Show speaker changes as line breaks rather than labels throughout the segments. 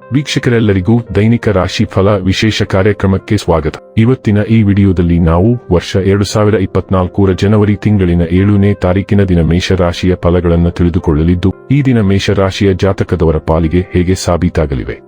ವೀಕ್ಷಕರೆಲ್ಲರಿಗೂ ದೈನಿಕ ರಾಶಿ ಫಲ ವಿಶೇಷ ಕಾರ್ಯಕ್ರಮಕ್ಕೆ ಸ್ವಾಗತ. ಇವತ್ತಿನ ಈ ವಿಡಿಯೋದಲ್ಲಿ ನಾವು ವರ್ಷ ಎರಡು ಸಾವಿರ ಇಪ್ಪತ್ನಾಲ್ಕರ ಜನವರಿ ತಿಂಗಳಿನ ಏಳನೇ ತಾರೀಕಿನ ದಿನ ಮೇಷರಾಶಿಯ ಫಲಗಳನ್ನು ತಿಳಿದುಕೊಳ್ಳಲಿದ್ದು, ಈ ದಿನ ಮೇಷರಾಶಿಯ ಜಾತಕದವರ ಪಾಲಿಗೆ ಹೇಗೆ ಸಾಬೀತಾಗಲಿವೆ?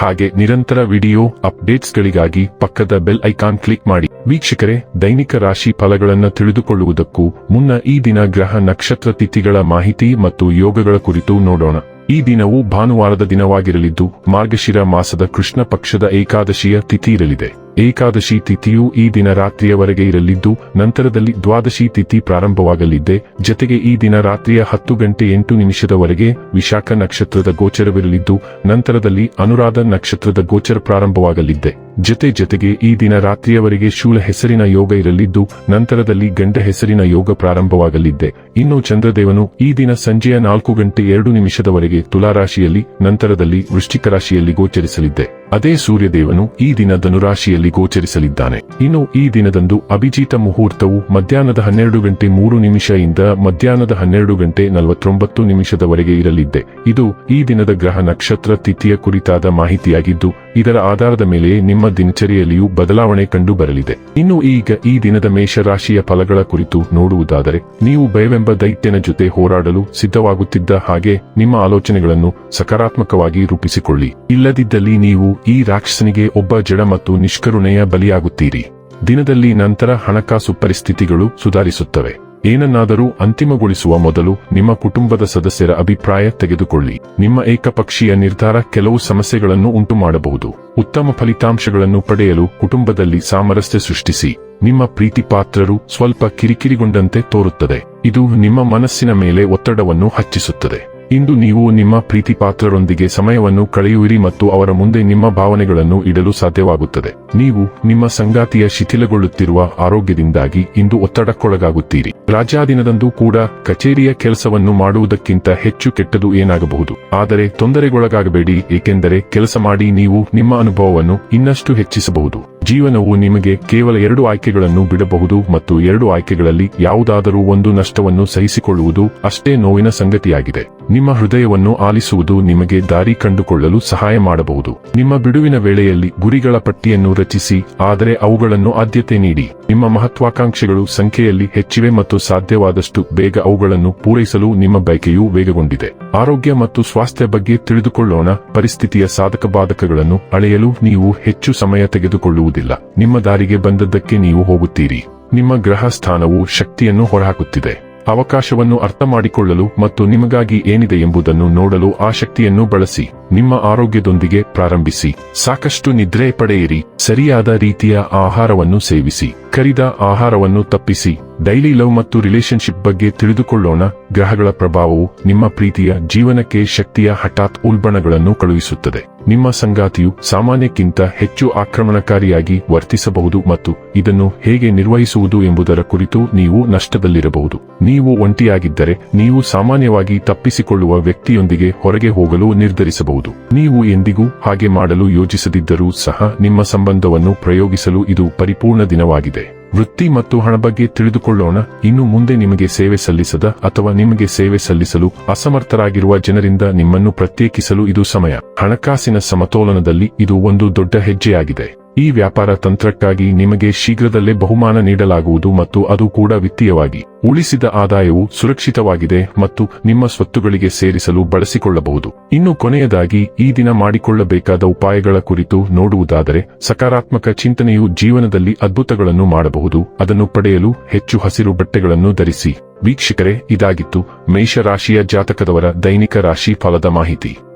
ಹಾಗೆ ನಿರಂತರ ವಿಡಿಯೋ ಅಪ್ಡೇಟ್ಸ್ಗಳಿಗಾಗಿ ಪಕ್ಕದ ಬೆಲ್ ಐಕಾನ್ ಕ್ಲಿಕ್ ಮಾಡಿ. ವೀಕ್ಷಕರೇ, ದೈನಿಕ ರಾಶಿ ಫಲಗಳನ್ನು ತಿಳಿದುಕೊಳ್ಳುವುದಕ್ಕೂ ಮುನ್ನ ಈ ದಿನ ಗ್ರಹ ನಕ್ಷತ್ರ ತಿಥಿಗಳ ಮಾಹಿತಿ ಮತ್ತು ಯೋಗಗಳ ಕುರಿತು ನೋಡೋಣ. ಈ ದಿನವು ಭಾನುವಾರದ ದಿನವಾಗಿರಲಿದ್ದು, ಮಾರ್ಗಶಿರ ಮಾಸದ ಕೃಷ್ಣ ಪಕ್ಷದ ಏಕಾದಶಿಯ ತಿಥಿ ಇರಲಿದೆ. ಏಕಾದಶಿ ತಿಥಿಯು ಈ ದಿನ ರಾತ್ರಿಯವರೆಗೆ ಇರಲಿದ್ದು, ನಂತರದಲ್ಲಿ ದ್ವಾದಶಿ ತಿಥಿ ಪ್ರಾರಂಭವಾಗಲಿದೆ ಜತೆಗೆ ಈ ದಿನ ರಾತ್ರಿಯ ಹತ್ತು ಗಂಟೆ ಎಂಟು ನಿಮಿಷದವರೆಗೆ ವಿಶಾಖ ನಕ್ಷತ್ರದ ಗೋಚರವಿರಲಿದ್ದು, ನಂತರದಲ್ಲಿ ಅನುರಾಧ ನಕ್ಷತ್ರದ ಗೋಚರ ಪ್ರಾರಂಭವಾಗಲಿದೆ ಜತೆ ಜತೆಗೆ ಈ ದಿನ ರಾತ್ರಿಯವರೆಗೆ ಶೂಲ ಹೆಸರಿನ ಯೋಗ ಇರಲಿದ್ದು, ನಂತರದಲ್ಲಿ ಗಂಡ ಹೆಸರಿನ ಯೋಗ ಪ್ರಾರಂಭವಾಗಲಿದೆ ಇನ್ನು ಚಂದ್ರದೇವನು ಈ ದಿನ ಸಂಜೆಯ ನಾಲ್ಕು ಗಂಟೆ ಎರಡು ನಿಮಿಷದವರೆಗೆ ತುಲಾರಾಶಿಯಲ್ಲಿ, ನಂತರದಲ್ಲಿ ವೃಶ್ಚಿಕ ರಾಶಿಯಲ್ಲಿ ಗೋಚರಿಸಲಿದ್ದೆ. ಅದೇ ಸೂರ್ಯದೇವನು ಈ ದಿನ ಧನುರಾಶಿಯಲ್ಲಿ ಗೋಚರಿಸಲಿದ್ದಾನೆ. ಇನ್ನು ಈ ದಿನದಂದು ಅಭಿಜಿತ ಮುಹೂರ್ತವು ಮಧ್ಯಾಹ್ನದ ಹನ್ನೆರಡು ಗಂಟೆ ಮೂರು ನಿಮಿಷದಿಂದ ಮಧ್ಯಾಹ್ನದ ಹನ್ನೆರಡು ಗಂಟೆ ನಲವತ್ತೊಂಬತ್ತು ನಿಮಿಷದವರೆಗೆ ಇರಲಿದ್ದೆ. ಇದು ಈ ದಿನದ ಗ್ರಹ ನಕ್ಷತ್ರ ತಿಥಿಯ ಕುರಿತಾದ ಮಾಹಿತಿಯಾಗಿದ್ದು ಇದರ ಆಧಾರದ ಮೇಲೆ ನಿಮ್ಮ ದಿನಚರಿಯಲ್ಲಿಯೂ ಬದಲಾವಣೆ ಕಂಡು ಬರಲಿದೆ ಇನ್ನು ಈಗ ಈ ದಿನದ ಮೇಷರಾಶಿಯ ಫಲಗಳ ಕುರಿತು ನೋಡುವುದಾದರೆ, ನೀವು ಭಯವೆಂಬ ದೈತ್ಯನ ಜೊತೆ ಹೋರಾಡಲು ಸಿದ್ಧವಾಗುತ್ತಿದ್ದ ಹಾಗೆ ನಿಮ್ಮ ಆಲೋಚನೆಗಳನ್ನು ಸಕಾರಾತ್ಮಕವಾಗಿ ರೂಪಿಸಿಕೊಳ್ಳಿ. ಇಲ್ಲದಿದ್ದಲ್ಲಿ ನೀವು ಈ ರಾಕ್ಷಸನಿಗೆ ಒಬ್ಬ ಜಡ ಮತ್ತು ನಿಷ್ಕರುಣೆಯ ಬಲಿಯಾಗುತ್ತೀರಿ. ದಿನದಲ್ಲಿ ನಂತರ ಹಣಕಾಸು ಪರಿಸ್ಥಿತಿಗಳು ಸುಧಾರಿಸುತ್ತವೆ. ಏನನ್ನಾದರೂ ಅಂತಿಮಗೊಳಿಸುವ ಮೊದಲು ನಿಮ್ಮ ಕುಟುಂಬದ ಸದಸ್ಯರ ಅಭಿಪ್ರಾಯ ತೆಗೆದುಕೊಳ್ಳಿ. ನಿಮ್ಮ ಏಕಪಕ್ಷೀಯ ನಿರ್ಧಾರ ಕೆಲವು ಸಮಸ್ಯೆಗಳನ್ನು ಉಂಟುಮಾಡಬಹುದು. ಉತ್ತಮ ಫಲಿತಾಂಶಗಳನ್ನು ಪಡೆಯಲು ಕುಟುಂಬದಲ್ಲಿ ಸಾಮರಸ್ಯ ಸೃಷ್ಟಿಸಿ. ನಿಮ್ಮ ಪ್ರೀತಿ ಪಾತ್ರರು ಸ್ವಲ್ಪ ಕಿರಿಕಿರಿಗೊಂಡಂತೆ ತೋರುತ್ತದೆ. ಇದು ನಿಮ್ಮ ಮನಸ್ಸಿನ ಮೇಲೆ ಒತ್ತಡವನ್ನು ಹಚ್ಚಿಸುತ್ತದೆ. ಇಂದು ನೀವು ನಿಮ್ಮ ಪ್ರೀತಿಪಾತ್ರರೊಂದಿಗೆ ಸಮಯವನ್ನು ಕಳೆಯುವಿರಿ ಮತ್ತು ಅವರ ಮುಂದೆ ನಿಮ್ಮ ಭಾವನೆಗಳನ್ನು ಇಡಲು ಸಾಧ್ಯವಾಗುತ್ತದೆ. ನೀವು ನಿಮ್ಮ ಸಂಗಾತಿಯ ಶಿಥಿಲಗೊಳ್ಳುತ್ತಿರುವ ಆರೋಗ್ಯದಿಂದಾಗಿ ಇಂದು ಒತ್ತಡಕ್ಕೊಳಗಾಗುತ್ತೀರಿ. ರಾಜಾದಿನದಂದು ಕೂಡ ಕಚೇರಿಯ ಕೆಲಸವನ್ನು ಮಾಡುವುದಕ್ಕಿಂತ ಹೆಚ್ಚು ಕೆಟ್ಟದು ಏನಾಗಬಹುದು. ಆದರೆ ತೊಂದರೆಗೊಳಗಾಗಬೇಡಿ, ಏಕೆಂದರೆ ಕೆಲಸ ಮಾಡಿ ನೀವು ನಿಮ್ಮ ಅನುಭವವನ್ನು ಇನ್ನಷ್ಟು ಹೆಚ್ಚಿಸಬಹುದು. ಜೀವನವು ನಿಮಗೆ ಕೇವಲ ಎರಡು ಆಯ್ಕೆಗಳನ್ನು ಬಿಡಬಹುದು ಮತ್ತು ಎರಡು ಆಯ್ಕೆಗಳಲ್ಲಿ ಯಾವುದಾದರೂ ಒಂದು ನಷ್ಟವನ್ನು ಸಹಿಸಿಕೊಳ್ಳುವುದು ಅಷ್ಟೇ ನೋವಿನ ಸಂಗತಿಯಾಗಿದೆ. ನಿಮ್ಮ ಹೃದಯವನ್ನು ಆಲಿಸುವುದು ನಿಮಗೆ ದಾರಿ ಕಂಡುಕೊಳ್ಳಲು ಸಹಾಯ ಮಾಡಬಹುದು. ನಿಮ್ಮ ಬಿಡುವಿನ ವೇಳೆಯಲ್ಲಿ ಗುರಿಗಳ ಪಟ್ಟಿಯನ್ನು ರಚಿಸಿ, ಆದರೆ ಅವುಗಳನ್ನು ಆದ್ಯತೆ ನೀಡಿ. ನಿಮ್ಮ ಮಹತ್ವಾಕಾಂಕ್ಷೆಗಳು ಸಂಖ್ಯೆಯಲ್ಲಿ ಹೆಚ್ಚಿವೆ ಮತ್ತು ಸಾಧ್ಯವಾದಷ್ಟು ಬೇಗ ಅವುಗಳನ್ನು ಪೂರೈಸಲು ನಿಮ್ಮ ಬಯಕೆಯು ವೇಗಗೊಂಡಿದೆ. ಆರೋಗ್ಯ ಮತ್ತು ಸ್ವಾಸ್ಥ್ಯ ಬಗ್ಗೆ ತಿಳಿದುಕೊಳ್ಳೋಣ. ಪರಿಸ್ಥಿತಿಯ ಸಾಧಕ ಬಾಧಕಗಳನ್ನು ಅಳೆಯಲು ನೀವು ಹೆಚ್ಚು ಸಮಯ ತೆಗೆದುಕೊಳ್ಳುವುದಿಲ್ಲ. ನಿಮ್ಮ ದಾರಿಗೆ ಬಂದದ್ದಕ್ಕೆ ನೀವು ಹೋಗುತ್ತೀರಿ. ನಿಮ್ಮ ಗ್ರಹ ಸ್ಥಾನವು ಶಕ್ತಿಯನ್ನು ಹೊರಹಾಕುತ್ತಿದೆ. ಅವಕಾಶವನ್ನು ಅರ್ಥ ಮಾಡಿಕೊಳ್ಳಲು ಮತ್ತು ನಿಮಗಾಗಿ ಏನಿದೆ ಎಂಬುದನ್ನು ನೋಡಲು ಆ ಶಕ್ತಿಯನ್ನು ಬಳಸಿ, ನಿಮ್ಮ ಆರೋಗ್ಯದೊಂದಿಗೆ ಪ್ರಾರಂಭಿಸಿ. ಸಾಕಷ್ಟು ನಿದ್ರೆ ಪಡೆಯಿರಿ. ಸರಿಯಾದ ರೀತಿಯ ಆಹಾರವನ್ನು ಸೇವಿಸಿ. ಕರಿದ ಆಹಾರವನ್ನು ತಪ್ಪಿಸಿ. ಡೈಲಿ ಲವ್ ಮತ್ತು ರಿಲೇಶನ್ಶಿಪ್ ಬಗ್ಗೆ ತಿಳಿದುಕೊಳ್ಳೋಣ. ಗ್ರಹಗಳ ಪ್ರಭಾವವು ನಿಮ್ಮ ಪ್ರೀತಿಯ, ಜೀವನಕ್ಕೆ ಶಕ್ತಿಯ ಹಠಾತ್ ಉಲ್ಬಣಗಳನ್ನು ಕಳುಹಿಸುತ್ತದೆ. ನಿಮ್ಮ ಸಂಗಾತಿಯು ಸಾಮಾನ್ಯಕ್ಕಿಂತ ಹೆಚ್ಚು ಆಕ್ರಮಣಕಾರಿಯಾಗಿ ವರ್ತಿಸಬಹುದು ಮತ್ತು ಇದನ್ನು ಹೇಗೆ ನಿರ್ವಹಿಸುವುದು ಎಂಬುದರ ಕುರಿತು ನೀವು ನಷ್ಟದಲ್ಲಿರಬಹುದು. ನೀವು ಒಂಟಿಯಾಗಿದ್ದರೆ ನೀವು ಸಾಮಾನ್ಯವಾಗಿ ತಪ್ಪಿಸಿಕೊಳ್ಳುವ ವ್ಯಕ್ತಿಯೊಂದಿಗೆ ಹೊರಗೆ ಹೋಗಲು ನಿರ್ಧರಿಸಬಹುದು. ನೀವು ಎಂದಿಗೂ ಹಾಗೆ ಮಾಡಲು ಯೋಜಿಸದಿದ್ದರೂ ಸಹ ನಿಮ್ಮ ಸಂಬಂಧವನ್ನು ಪ್ರಯೋಗಿಸಲು ಇದು ಪರಿಪೂರ್ಣ ದಿನವಾಗಿದೆ. ವೃತ್ತಿ ಮತ್ತು ಹಣ ಬಗ್ಗೆ ತಿಳಿದುಕೊಳ್ಳೋಣ. ಇನ್ನು ಮುಂದೆ ನಿಮಗೆ ಸೇವೆ ಸಲ್ಲಿಸದ ಅಥವಾ ನಿಮಗೆ ಸೇವೆ ಸಲ್ಲಿಸಲು ಅಸಮರ್ಥರಾಗಿರುವ ಜನರಿಂದ ನಿಮ್ಮನ್ನು ಪ್ರತ್ಯೇಕಿಸಲು ಇದು ಸಮಯ. ಹಣಕಾಸಿನ ಸಮತೋಲನದಲ್ಲಿ ಇದು ಒಂದು ದೊಡ್ಡ ಹೆಜ್ಜೆಯಾಗಿದೆ. ಈ ವ್ಯಾಪಾರ ತಂತ್ರಕ್ಕಾಗಿ ನಿಮಗೆ ಶೀಘ್ರದಲ್ಲೇ ಬಹುಮಾನ ನೀಡಲಾಗುವುದು ಮತ್ತು ಅದು ಕೂಡ ವಿತ್ತೀಯವಾಗಿ ಉಳಿಸಿದ ಆದಾಯವು ಸುರಕ್ಷಿತವಾಗಿದೆ ಮತ್ತು ನಿಮ್ಮ ಸ್ವತ್ತುಗಳಿಗೆ ಸೇರಿಸಲು ಬಳಸಿಕೊಳ್ಳಬಹುದು. ಇನ್ನು ಕೊನೆಯದಾಗಿ, ಈ ದಿನ ಮಾಡಿಕೊಳ್ಳಬೇಕಾದ ಉಪಾಯಗಳ ಕುರಿತು ನೋಡುವುದಾದರೆ, ಸಕಾರಾತ್ಮಕ ಚಿಂತನೆಯು ಜೀವನದಲ್ಲಿ ಅದ್ಭುತಗಳನ್ನು ಮಾಡಬಹುದು. ಅದನ್ನು ಪಡೆಯಲು ಹೆಚ್ಚು ಹಸಿರು ಬಟ್ಟೆಗಳನ್ನು ಧರಿಸಿ. ವೀಕ್ಷಕರೇ, ಇದಾಗಿತ್ತು ಮೇಷರಾಶಿಯ ಜಾತಕದವರ ದೈನಿಕ ರಾಶಿ ಫಲದ ಮಾಹಿತಿ.